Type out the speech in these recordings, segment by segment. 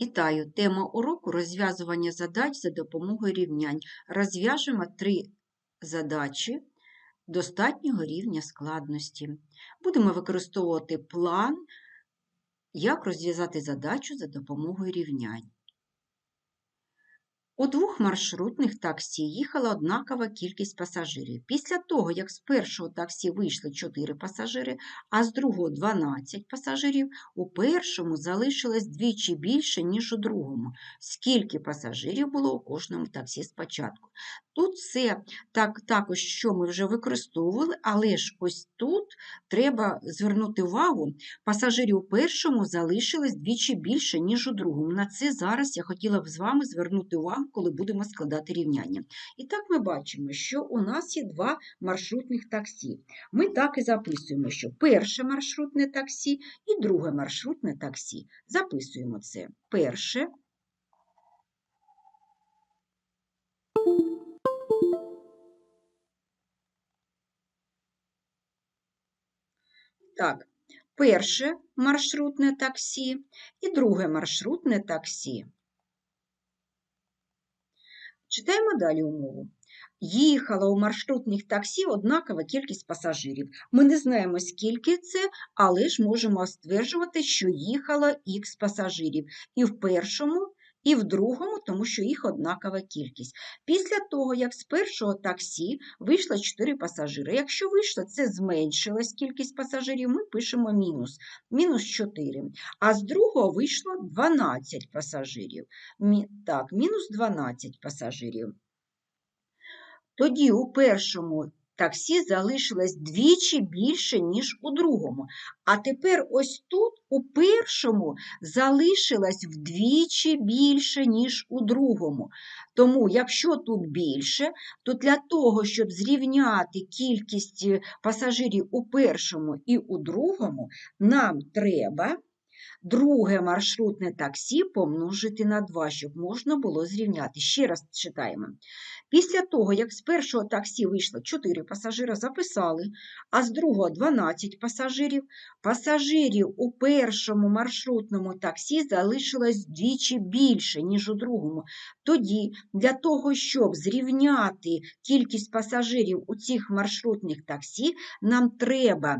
Вітаю! Тема уроку розв'язування задач за допомогою рівнянь. Розв'яжемо три задачі достатнього рівня складності. Будемо використовувати план, як розв'язати задачу за допомогою рівнянь. У двох маршрутних таксі їхала однакова кількість пасажирів. Після того, як з першого таксі вийшли 4 пасажири, а з другого 12 пасажирів, у першому залишилось двічі більше, ніж у другому. Скільки пасажирів було у кожному таксі спочатку? Тут все так, також, що ми вже використовували, але ж ось тут треба звернути увагу, пасажирів у першому залишилось двічі більше, ніж у другому. На це зараз я хотіла б з вами звернути увагу, коли будемо складати рівняння. І так ми бачимо, що у нас є два маршрутних таксі. Ми так і записуємо, що перше маршрутне таксі і друге маршрутне таксі. Записуємо це. Перше. Так, перше маршрутне таксі і друге маршрутне таксі. Читаємо далі умову. Їхала у маршрутних таксі однакова кількість пасажирів. Ми не знаємо, скільки це, але ж можемо стверджувати, що їхало х пасажирів. І в першому, і в другому, тому що їх однакова кількість. Після того, як з першого таксі вийшло 4 пасажири. Якщо вийшло, це зменшилась кількість пасажирів, ми пишемо мінус, мінус 4. А з другого вийшло 12 пасажирів. Так, мінус 12 пасажирів. Тоді у першому таксі залишилось двічі більше, ніж у другому. А тепер ось тут у першому залишилось вдвічі більше, ніж у другому. Тому, якщо тут більше, то для того, щоб зрівняти кількість пасажирів у першому і у другому, нам треба. Друге маршрутне таксі помножити на 2, щоб можна було зрівняти. Ще раз читаємо. Після того, як з першого таксі вийшло 4 пасажира, записали, а з другого 12 пасажирів, пасажирів у першому маршрутному таксі залишилось двічі більше, ніж у другому. Тоді, для того, щоб зрівняти кількість пасажирів у цих маршрутних таксі, нам треба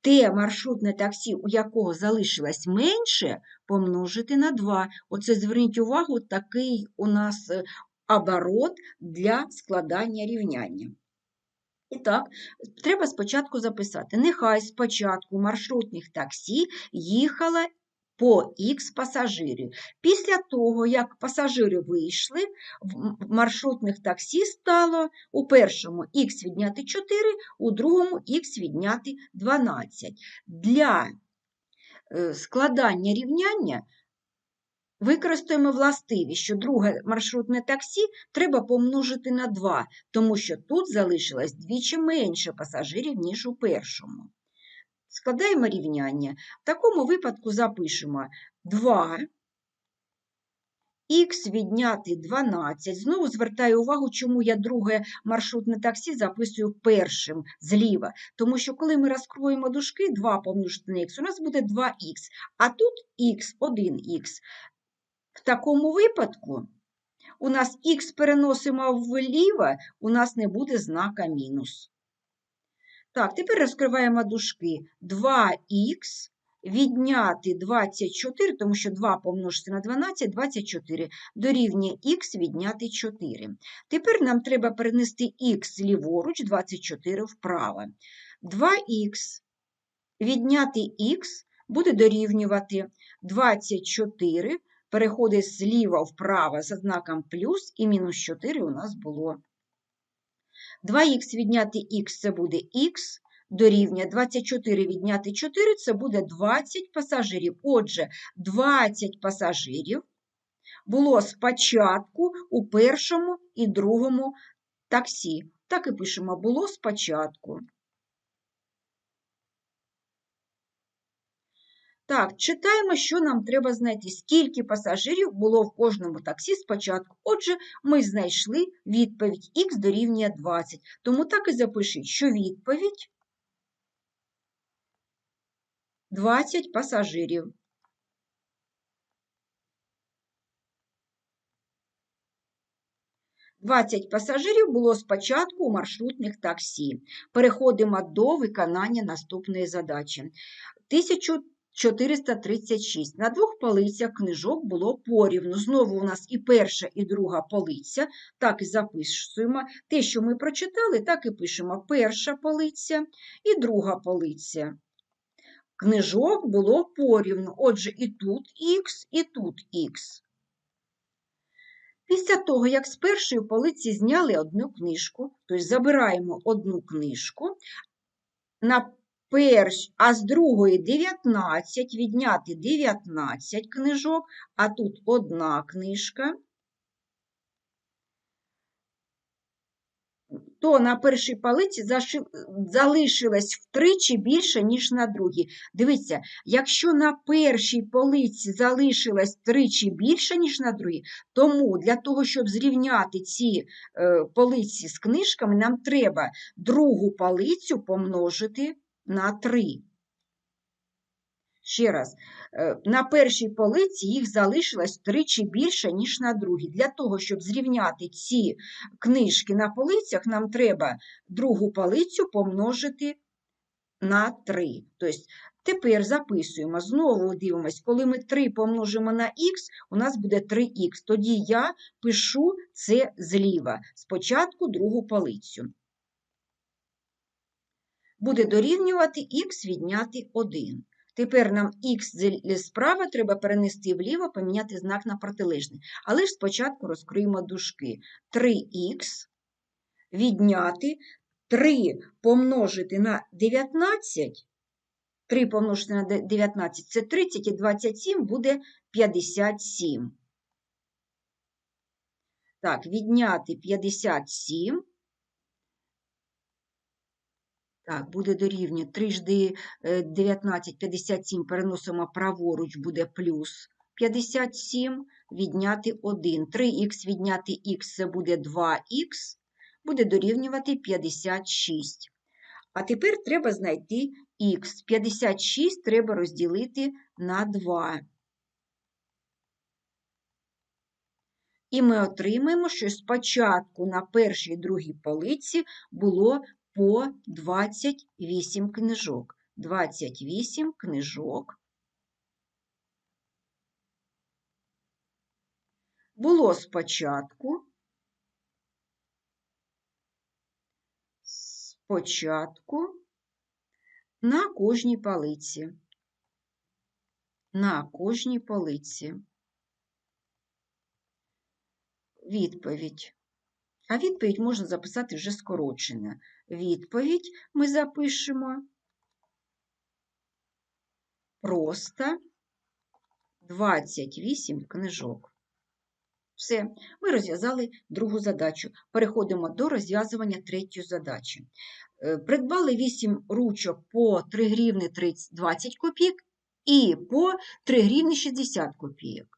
те маршрутне таксі, у якого залишилось менше, помножити на 2. Оце зверніть увагу, такий у нас е, оборот для складання рівняння. І так, треба спочатку записати. Нехай спочатку маршрутних таксі їхала по Х пасажирів. Після того, як пасажири вийшли, в маршрутних таксі стало у першому х відняти 4, у другому х відняти 12. Для е, складання рівняння використаємо властивість, що друге маршрутне таксі треба помножити на 2, тому що тут залишилось двічі менше пасажирів, ніж у першому. Складаємо рівняння. В такому випадку запишемо 2 х відняти 12. Знову звертаю увагу, чому я друге маршрутне таксі записую першим зліва. Тому що, коли ми розкроємо дужки, 2 помножити на х, у нас буде 2х, а тут х 1х. В такому випадку у нас х переносимо вліво, у нас не буде знака мінус. Так, тепер розкриваємо дужки 2х відняти 24, тому що 2 помножити на 12, 24, дорівнює х відняти 4. Тепер нам треба перенести х ліворуч, 24 вправо. 2х відняти х буде дорівнювати 24, переходить зліва вправо за знаком плюс, і мінус 4 у нас було 2х відняти х це буде х, дорівнює 24 відняти 4 це буде 20 пасажирів. Отже, 20 пасажирів було спочатку у першому і другому таксі. Так і пишемо було спочатку. Так, читаємо, що нам треба знайти, скільки пасажирів було в кожному таксі спочатку. Отже, ми знайшли відповідь Х дорівнює 20. Тому так і запишіть, що відповідь 20 пасажирів. «20 пасажирів було спочатку у маршрутних таксі. Переходимо до виконання наступної задачі. 1436. На двох полицях книжок було порівну. Знову у нас і перша, і друга полиця. Так і записуємо. Те, що ми прочитали, так і пишемо перша полиця і друга полиця. Книжок було порівну. Отже, і тут х, і тут х. Після того, як з першої полиці зняли одну книжку, тобто забираємо одну книжку, на перш, а з другої 19, відняти 19 книжок, а тут одна книжка, то на першій палиці залишилось втричі більше, ніж на другій. Дивіться, якщо на першій полиці залишилось втричі більше, ніж на другій, тому для того, щоб зрівняти ці е, полиці з книжками, нам треба другу полицю помножити на 3. Ще раз, е, на першій полиці їх залишилось тричі більше, ніж на другій. Для того, щоб зрівняти ці книжки на полицях, нам треба другу полицю помножити на 3. Тобто, тепер записуємо, знову дивимось, коли ми 3 помножимо на х, у нас буде 3х. Тоді я пишу це зліва. Спочатку другу полицю. Буде дорівнювати х відняти 1. Тепер нам х справа треба перенести вліво, поміняти знак на протилежний. Але ж спочатку розкриємо дужки. 3х відняти 3 помножити на 19. 3 помножити на 19 це 30 і 27 буде 57. Так, відняти 57 так, буде дорівнювати 3 жди 19, 57 переносимо праворуч, буде плюс 57, відняти 1. 3х відняти х це буде 2х, буде дорівнювати 56. А тепер треба знайти х. 56 треба розділити на 2. І ми отримаємо, що спочатку на першій і другій полиці було по 28 книжок. 28 книжок. Було спочатку. Спочатку на кожній полиці. На кожній полиці. Відповідь. А відповідь можна записати вже скорочено. Відповідь ми запишемо просто 28 книжок. Все, ми розв'язали другу задачу. Переходимо до розв'язування третьої задачі. Е, придбали 8 ручок по 3 гривни 20 копійок і по 3 гривни 60 копійок.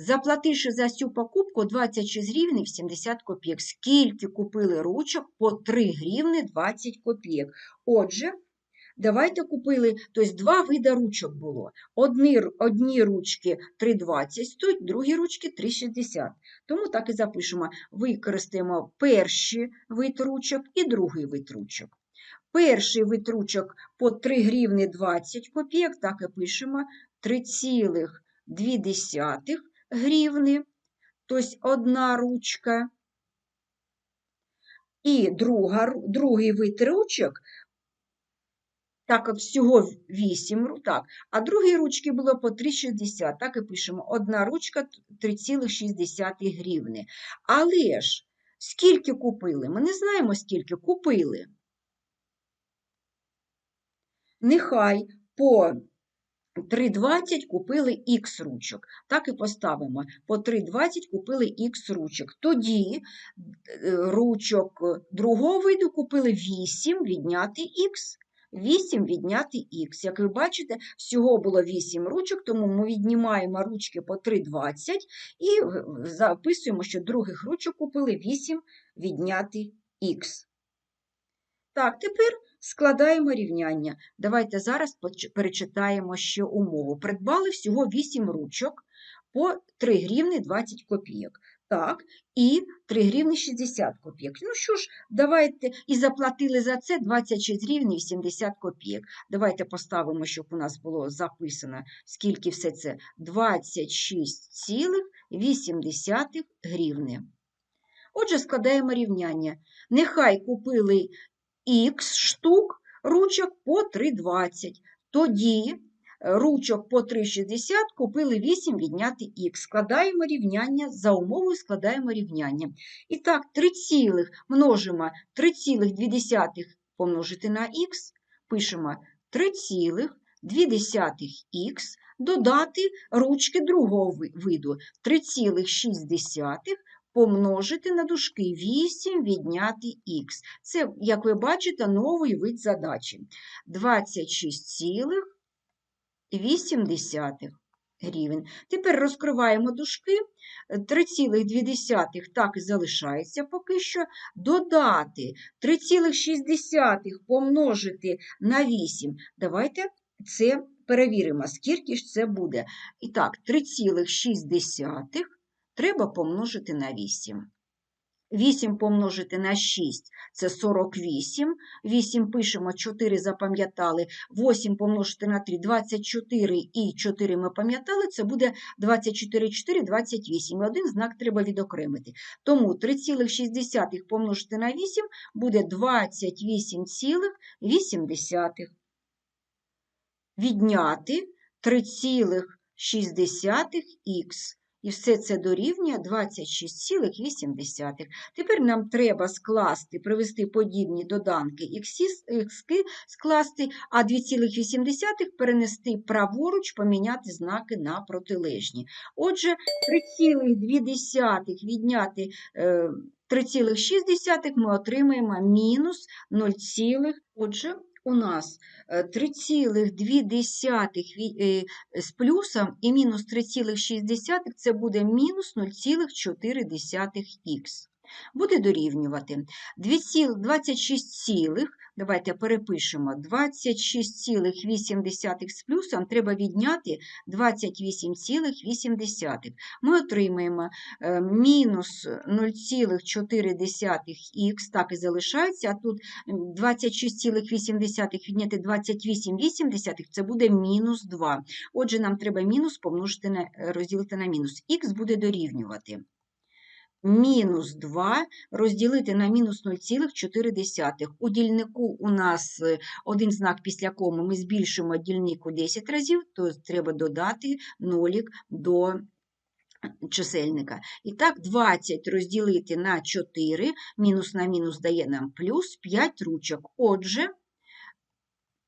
Заплативши за цю покупку 26 гривень 70 копійок. Скільки купили ручок по 3 гривни 20 копійок. Отже, давайте купили, тобто два види ручок було. Одні одні ручки 3,20 стоять, другі ручки 3,60. Тому так і запишемо: використаємо перший вид ручок і другий вид ручок. Перший вид ручок по 3 гривни 20 копійок, так і пишемо 3,2 гривни, тобто одна ручка. І друга, другий вид ручок, так як всього 8, так, а другій ручки було по 3,60, так і пишемо, одна ручка 3,6 гривни. Але ж, скільки купили? Ми не знаємо, скільки купили. Нехай по 3,20 купили х ручок. Так і поставимо. По 3,20 купили х ручок. Тоді е, ручок другого виду купили 8 відняти х. 8 відняти х. Як ви бачите, всього було 8 ручок, тому ми віднімаємо ручки по 3,20 і записуємо, що других ручок купили 8 відняти х. Так, тепер Складаємо рівняння. Давайте зараз перечитаємо ще умову. Придбали всього 8 ручок по 3 гривни 20 копійок. Так, і 3 гривні 60 копійок. Ну що ж, давайте і заплатили за це 26 гривень 80 копійок. Давайте поставимо, щоб у нас було записано, скільки все це 26,8 гривни. Отже, складаємо рівняння. Нехай купили х штук ручок по 3,20. Тоді ручок по 3,60 купили 8 відняти х. Складаємо рівняння, за умовою складаємо рівняння. І так, 3 цілих множимо 3,2 помножити на х, пишемо 3,2х, додати ручки другого виду 3,6 помножити на дужки 8 відняти х. Це, як ви бачите, новий вид задачі. 26,8 гривень. Тепер розкриваємо дужки. 3,2 так і залишається поки що. Додати 3,6 помножити на 8. Давайте це перевіримо, скільки ж це буде. І так, 3,6 треба помножити на 8. 8 помножити на 6 – це 48. 8 пишемо, 4 запам'ятали. 8 помножити на 3 – 24 і 4 ми пам'ятали, це буде 24, 4 – 28. І один знак треба відокремити. Тому 3,6 помножити на 8 буде 28,8. Відняти 3,6х. І все це дорівнює 26,8. Тепер нам треба скласти, привести подібні доданки х, скласти, а 2,8 перенести праворуч, поміняти знаки на протилежні. Отже, 3,2 відняти 3,6 ми отримаємо мінус 0, отже, у нас 3,2 з плюсом і мінус 3,6 це буде мінус 0,4х. Буде дорівнювати 26, давайте перепишемо 26,8 з плюсом треба відняти 28,8. Ми отримаємо мінус 0,4х, так і залишається, а тут 26,8 відняти 28,8 це буде мінус 2. Отже, нам треба мінус помножити на, розділити на мінус. Х буде дорівнювати мінус 2 розділити на мінус 0,4. У дільнику у нас е, один знак після кому ми збільшимо дільник у 10 разів, то треба додати нолік до чисельника. І так, 20 розділити на 4, мінус на мінус дає нам плюс 5 ручок. Отже,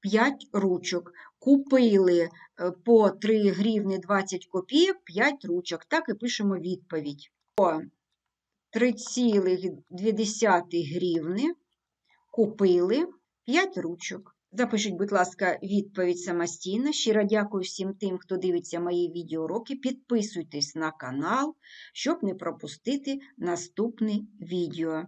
5 ручок. Купили е, по 3 гривні 20 копійок 5 ручок. Так і пишемо відповідь. 3,2 гривни купили 5 ручок. Запишіть, будь ласка, відповідь самостійно. Щиро дякую всім тим, хто дивиться мої відеоуроки. Підписуйтесь на канал, щоб не пропустити наступне відео.